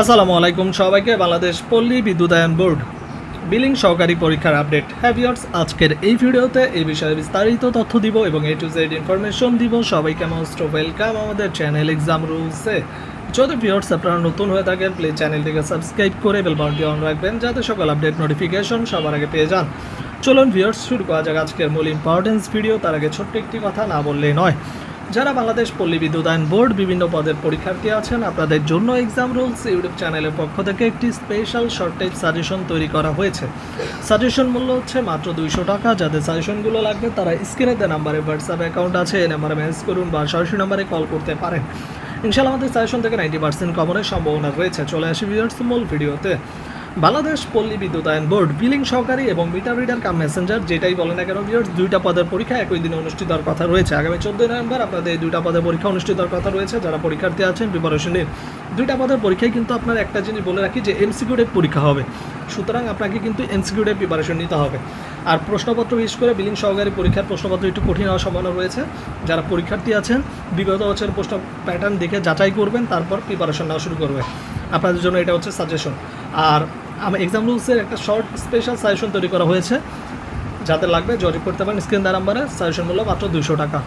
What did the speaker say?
আসসালামু আলাইকুম সবাইকে, বাংলাদেশ পল্লী বিদ্যুতায়ন বোর্ড। বিলিং সহকারী পরীক্ষার আপডেট। হ্যাভিয়ার্স আজকের এই ভিডিওতে এই বিষয়ে বিস্তারিত তথ্য দিব এবং এ টু জেড ইনফরমেশন দিব। সবাইকে মোস্ট ওয়েলকাম আমাদের চ্যানেল এক্সাম রুলসে যদি ভিউয়ার্স আপনারা নতুন হয়ে থাকেন প্লিজ চ্যানেলটিকে সাবস্ক্রাইব করে বেল বাটনটি অন রাখবেন, যাতে সকল আপডেট নোটিফিকেশন সবার আগে পেয়ে যান। চলুন ভিউয়ার্স, শুরু করা যাক আজকের মূল ইম্পর্টেন্স ভিডিও তার আগে ছোট্ট একটি কথা না বললেই নয়। যারা বাংলাদেশ পল্লী বিদ্যুতায়ন বোর্ড বিভিন্ন পদের পরীক্ষার্থী আছেন, আপনাদের জন্য এক্সাম রুলস ইউটিউব চ্যানেলের পক্ষ থেকে একটি স্পেশাল শর্ট টাইপ সাজেশন তৈরি করা হয়েছে। সাজেশন মূল্য হচ্ছে মাত্র দুইশো টাকা। যাদের সাজেশনগুলো লাগবে, তারা স্ক্রিনে দেওয়া নাম্বারে হোয়াটসঅ্যাপ অ্যাকাউন্ট আছে, এই নাম্বারে মেসেজ করুন বা সরাসরি নাম্বারে কল করতে পারেন। ইনশাআল্লাহ আমাদের সাজেশন থেকে নাইনটি পার্সেন্ট কমনের সম্ভাবনা রয়েছে। চলে আসি ভিউয়ার্স মূল ভিডিওতে। বাংলাদেশ পল্লী বিদ্যুতায়ন বোর্ড বিলিং সহকারী এবং মিটার রিডার কাম মেসেঞ্জার, যেটাই বলেন না কেন ভিউয়ার্স দুইটা পদের পরীক্ষা একই দিনে অনুষ্ঠিত হওয়ার কথা রয়েছে। আগামী চোদ্দোই নভেম্বর আপনাদের এই দুইটা পদের পরীক্ষা অনুষ্ঠিত হওয়ার কথা রয়েছে। যারা পরীক্ষার্থী আছেন প্রিপারেশনে দুইটা পদের পরীক্ষায় কিন্তু আপনার একটা জিনিস বলে রাখি যে এমসিকিউ টাইপ পরীক্ষা হবে। সুতরাং আপনাকে কিন্তু এমসিকিউ টাইপ প্রিপারেশন নিতে হবে। আর প্রশ্নপত্র বিশেষ করে বিলিং সহকারী পরীক্ষার প্রশ্নপত্র একটু কঠিন হওয়ার সম্ভাবনা রয়েছে। যারা পরীক্ষার্থী আছেন, বিগত বছরের প্রশ্ন প্যাটার্ন দেখে যাচাই করবেন, তারপর প্রিপারেশন নেওয়া শুরু করবে আপনাদের জন্য এটা হচ্ছে সাজেশন আর আমার এক্সাম রুলসের একটা শর্ট স্পেশাল সাজেশন তৈরি করা হয়েছে। যাতে লাগবে যোগাযোগ করতে পারেন। স্ক্রিন দ্বারা নাম্বারে সাজেশন মূল্য মাত্র দুশো টাকা।